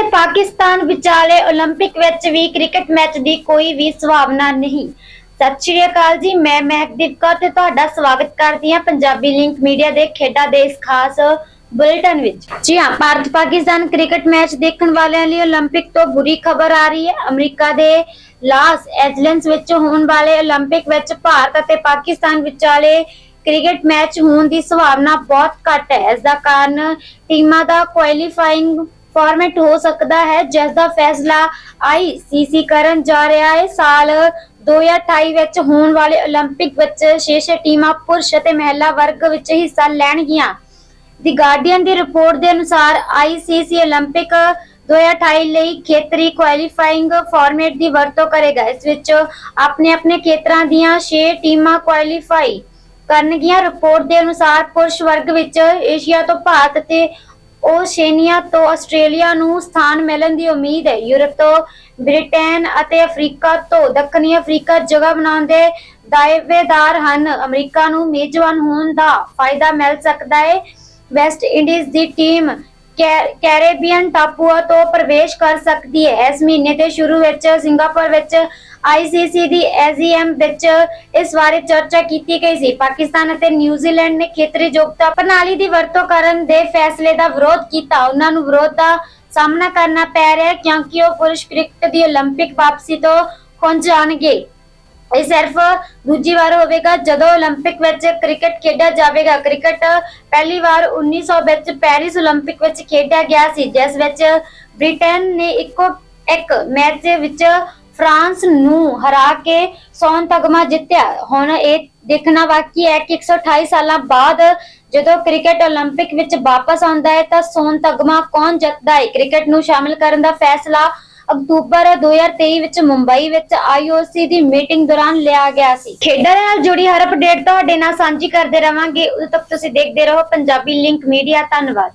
ਅਤੇ ਪਾਕਿਸਤਾਨ ਵਿਚਾਲੇ 올림픽 ਵਿੱਚ ਵੀ ਕ੍ਰਿਕਟ ਮੈਚ ਦੀ ਕੋਈ ਵੀ ਸੰਭਾਵਨਾ ਨਹੀਂ ਸਤਿ ਸ਼੍ਰੀ ਅਕਾਲ ਜੀ ਮੈਂ ਮਹਿਕਦੀਪ ਕੌਰ ਤੇ ਤੁਹਾਡਾ ਸਵਾਗਤ ਕਰਦੀ ਹਾਂ ਪੰਜਾਬੀ ਲਿੰਕ ਮੀਡੀਆ ਦੇ ਖੇਡਾਂ ਦੇ ਇਸ ਖਾਸ ਬੁਲੇਟਿਨ ਵਿੱਚ ਜੀ ਹਾਂ ਭਾਰਤ ਪਾਕਿਸਤਾਨ ਕ੍ਰਿਕਟ ਮੈਚ ਦੇਖਣ ਵਾਲਿਆਂ ਲਈ 올림픽 ਤੋਂ ਬੁਰੀ ਖਬਰ ਆ ਰਹੀ ਹੈ ਅਮਰੀਕਾ ਦੇ ਲਾਸ ਐਂਜਲਸ ਵਿੱਚ ਹੋਣ ਵਾਲੇ 올림픽 ਵਿੱਚ ਭਾਰਤ ਅਤੇ ਪਾਕਿਸਤਾਨ ਵਿਚਾਲੇ ਕ੍ਰਿਕਟ ਮੈਚ ਹੋਣ ਦੀ ਸੰਭਾਵਨਾ ਬਹੁਤ ਘੱਟ ਹੈ ਇਸ ਦਾ ਕਾਰਨ ਟੀਮਾਂ ਦਾ ਕੁਆਲੀਫਾਈਂਗ ਫਾਰਮੈਟ ਹੋ ਸਕਦਾ ਹੈ ਜਿਸ ਦਾ ਫੈਸਲਾ ਆਈਸੀਸੀ ਕਰਨ ਜਾ ਰਿਹਾ ਹੈ ਸਾਲ 2028 ਵਿੱਚ ਹੋਣ ਵਾਲੇ 올림픽 ਵਿੱਚ 6-6 ਟੀਮਾਂ ਪੁਰਸ਼ ਅਤੇ ਮਹਿਲਾ ਵਰਗ ਵਿੱਚ ਹਿੱਸਾ ਲੈਣਗੀਆਂ ਦੀ ਗਾਰਡੀਅਨ ਦੀ ਰਿਪੋਰਟ ਦੇ ਅਨੁਸਾਰ ਆਈਸੀਸੀ 올림픽 2028 ਲਈ ਖੇਤਰੀ ਕੁਆਲੀਫਾਈਂਗ ਫਾਰਮੈਟ ਦੀ ਵਰਤੋਂ ਕਰੇਗਾ ਇਸ ਵਿੱਚ ਆਪਣੇ ਆਪਣੇ ਖੇਤਰਾਂ ਦੀਆਂ 6 ਟੀਮਾਂ ਕੁਆਲੀਫਾਈ ਕਰਨਗੀਆਂ ਰਿਪੋਰਟ ਦੇ ਅਨੁਸਾਰ ਪੁਰਸ਼ ਵਰਗ ਵਿੱਚ ਏਸ਼ੀਆ ਤੋਂ ਭਾਰਤ ਅਤੇ ਓਸ਼ੇਨੀਆ ਤੋਂ ਆਸਟ੍ਰੇਲੀਆ ਨੂੰ ਸਥਾਨ ਮਿਲਣ ਦੀ ਉਮੀਦ ਹੈ। ਯੂਰਪ ਤੋਂ ਬ੍ਰਿਟੇਨ ਅਤੇ ਅਫਰੀਕਾ ਤੋਂ ਦੱਖਣੀ ਅਫਰੀਕਾ ਜਗ੍ਹਾ ਬਣਾਉਣ ਦੇ ਦਾਅਵੇਦਾਰ ਹਨ। ਅਮਰੀਕਾ ਨੂੰ ਮੇਜ਼ਬਾਨ ਹੋਣ ਦਾ ਫਾਇਦਾ ਮਿਲ ਸਕਦਾ ਹੈ। ਵੈਸਟ ਇੰਡੀਜ਼ ਦੀ ਟੀਮ ਕੈਰੇਬੀਅਨ ਟਾਪੂਆਂ ਤੋਂ ਪ੍ਰਵੇਸ਼ ਕਰ ਸਕਦੀ ਹੈ ਇਸ ਮਹੀਨੇ ਦੇ ਸ਼ੁਰੂ ਵਿੱਚ ਸਿੰਗਾਪੁਰ ਵਿੱਚ ਆਈਸੀਸੀ ਦੀ ਐਜੀਐਮ ਵਿੱਚ ਇਸ ਬਾਰੇ ਚਰਚਾ ਕੀਤੀ ਗਈ ਸੀ ਪਾਕਿਸਤਾਨ ਅਤੇ ਨਿਊਜ਼ੀਲੈਂਡ ਨੇ ਖੇਤਰੀ ਯੋਗਤਾ ਪ੍ਰਣਾਲੀ ਦੀ ਵਰਤੋਂ ਕਰਨ ਦੇ ਫੈਸਲੇ ਦਾ ਵਿਰੋਧ ਕੀਤਾ ਉਹਨਾਂ ਨੂੰ ਵਿਰੋਧ ਦਾ ਸਾਹਮਣਾ ਕਰਨਾ ਪੈ ਰਿਹਾ ਹੈ ਕਿਉਂਕਿ ਉਹ ਪੁਰਸ਼ ਕ੍ਰਿਕਟ ਦੀ 올림픽 ਵਾਪਸੀ ਤੋਂ ਖੁੰਝ ਜਾਣਗੇ ਇਹ ਸਿਰਫ ਦੂਜੀ ਵਾਰ ਹੋਵੇਗਾ ਜਦੋਂ 올림픽 ਵਿੱਚ ਕ੍ਰਿਕਟ ਖੇਡਿਆ ਜਾਵੇਗਾ ਕ੍ਰਿਕਟ ਪਹਿਲੀ ਵਾਰ 1900 ਵਿੱਚ ਪੈਰਿਸ 올림픽 ਵਿੱਚ ਖੇਡਿਆ ਗਿਆ ਸੀ ਜਿਸ ਵਿੱਚ ਬ੍ਰਿਟੇਨ ਨੇ ਇੱਕੋ ਇੱਕ ਮੈਚ ਵਿੱਚ ਫਰਾਂਸ ਨੂੰ ਹਰਾ ਕੇ ਸੋਨ ਤਗਮਾ ਜਿੱਤਿਆ ਹੁਣ ਇਹ ਦੇਖਣਾ ਬਾਕੀ ਹੈ ਕਿ 128 ਸਾਲਾਂ ਬਾਅਦ ਜਦੋਂ ਕ੍ਰਿਕਟ 올림픽 ਵਿੱਚ ਵਾਪਸ ਆਉਂਦਾ ਹੈ ਤਾਂ ਸੋਨ ਤਗਮਾ ਕੌਣ ਜਿੱਤਦਾ ਹੈ ਕ੍ਰਿਕਟ ਨੂੰ ਸ਼ਾਮਿਲ ਕਰਨ ਦਾ ਫੈਸਲਾ ਅਕਤੂਬਰ 2023 ਵਿੱਚ ਮੁੰਬਈ ਵਿੱਚ IOC ਦੀ ਮੀਟਿੰਗ ਦੌਰਾਨ ਲਿਆ ਗਿਆ ਸੀ। ਖੇਡਾਂ ਨਾਲ ਜੁੜੀ ਹਰ ਅਪਡੇਟ ਤੁਹਾਡੇ ਨਾਲ ਸਾਂਝੀ ਕਰਦੇ ਰਵਾਂਗੇ। ਉਦੋਂ ਤੱਕ ਤੁਸੀਂ ਦੇਖਦੇ ਰਹੋ ਪੰਜਾਬੀ ਲਿੰਕ ਮੀਡੀਆ। ਧੰਨਵਾਦ।